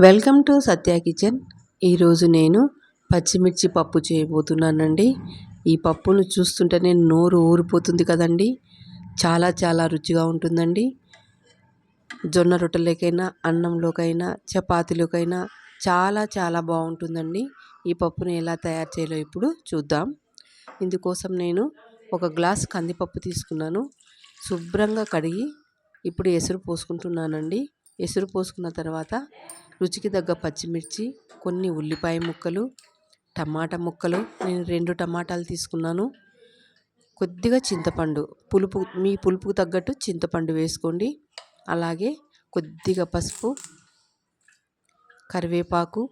Welcome to Satya kitchen. ఈరోజు నేను పచ్చిమిర్చి పప్పు చేయబోతున్నానండి. ఈ పప్పును చూస్తుంటేనే నోరు ఊరిపోతుంది కదండి. చాలా చాలా రుచిగా ఉంటుందండి. జొన్న రొట్టెలకైనా అన్నంలోకైనా చపాతీలోకైనా చాలా చాలా బాగుంటుందండి. ఈ పప్పును ఎలా తయారు చేయాలో ఇప్పుడు చూద్దాం. ఇందుకోసం నేను ఒక గ్లాస్ కందిపప్పు తీసుకున్నాను. శుభ్రంగా కడిగి ఇప్పుడు ఎసురు పోసుకుంటున్నానండి. ఎసురు పోసుకున్న తర్వాత రుచికి తగ్గ పచ్చిమిర్చి కొన్ని ఉల్లిపాయ ముక్కలు టమాటా ముక్కలు. నేను రెండు టమాటాలు తీసుకున్నాను. కొద్దిగా చింతపండు. పులుపు మీ పులుపుకు తగ్గట్టు చింతపండు వేసుకోండి. అలాగే కొద్దిగా పసుపు కరివేపాకు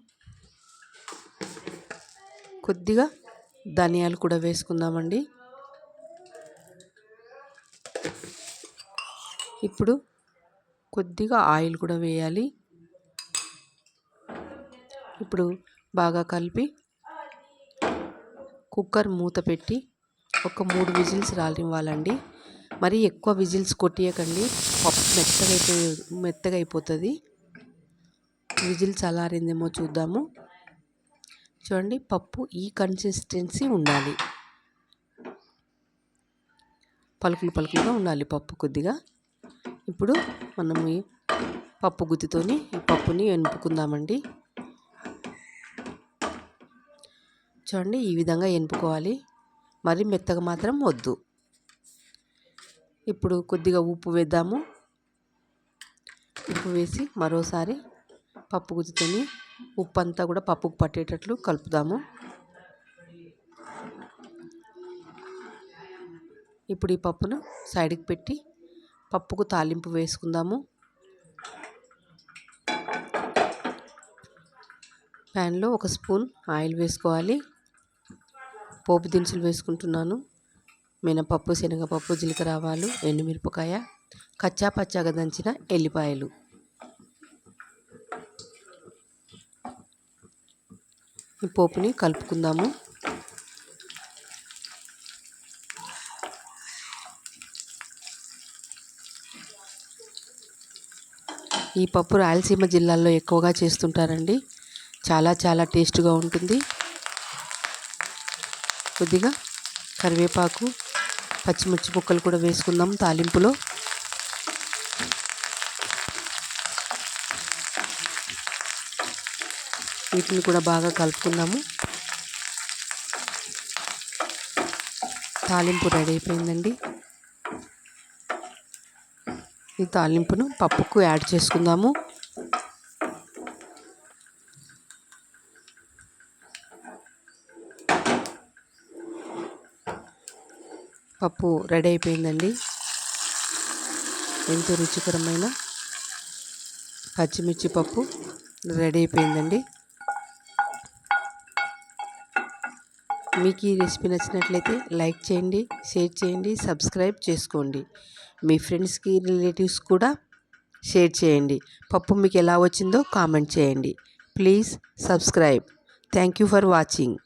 కొద్దిగా ధనియాలు కూడా వేసుకుందామండి. ఇప్పుడు కొద్దిగా ఆయిల్ కూడా వేయాలి. ఇప్పుడు బాగా కలిపి కుక్కర్ మూత పెట్టి ఒక మూడు విజిల్స్ రానివ్వాలండి మరి ఎక్కువ విజిల్స్ కొట్టియకండి. పప్పు మెత్తగా మెత్తగా అయిపోతుంది విజిల్స్ అలారిందేమో చూద్దాము. చూడండి పప్పు ఈ కన్సిస్టెన్సీ ఉండాలి. పలుకులు పలుకులుగా ఉండాలి పప్పు కొద్దిగా. ఇప్పుడు మనం ఈ పప్పు గుత్తితోని ఈ పప్పుని ఎనుపుకుందామండి. చూడండి ఈ విధంగా ఎనుపుకోవాలి. మరి మెత్తగా మాత్రం వద్దు. ఇప్పుడు కొద్దిగా ఉప్పు వేద్దాము. ఉప్పు వేసి మరోసారి పప్పు గుజ్జుతోని ఉప్పు అంతా కూడా పప్పుకు పట్టేటట్లు కలుపుదాము. ఇప్పుడు ఈ పప్పును సైడ్కి పెట్టి పప్పుకు తాలింపు వేసుకుందాము. ప్యాన్లో ఒక స్పూన్ ఆయిల్ వేసుకోవాలి. పోపు దినుసులు వేసుకుంటున్నాను. మినపప్పు శనగపప్పు జీలకర్ర ఆవాలు ఎండుమిరపకాయ కచ్చా పచ్చాగా దంచిన ఎల్లిపాయలు. ఈ పోపుని కలుపుకుందాము. ఈ పప్పు రాయలసీమ జిల్లాల్లో ఎక్కువగా చేస్తుంటారండి. చాలా చాలా టేస్ట్గా ఉంటుంది. కొద్దిగా కరివేపాకు పచ్చిమిర్చి ముక్కలు కూడా వేసుకుందాం తాలింపులో. వీటిని కూడా బాగా కలుపుకుందాము. తాలింపు రెడీ అయిపోయిందండి. ఈ తాలింపును పప్పుకు యాడ్ చేసుకుందాము. పప్పు రెడీ అయిపోయిందండి. ఎంతో రుచికరమైన పచ్చిమిర్చి పప్పు రెడీ అయిపోయిందండి. మీకు ఈ రెసిపీ నచ్చినట్లయితే లైక్ చేయండి షేర్ చేయండి సబ్స్క్రైబ్ చేసుకోండి. మీ ఫ్రెండ్స్కి రిలేటివ్స్ కూడా షేర్ చేయండి. పప్పు మీకు ఎలా వచ్చిందో కామెంట్ చేయండి. Please subscribe. Thank you for watching.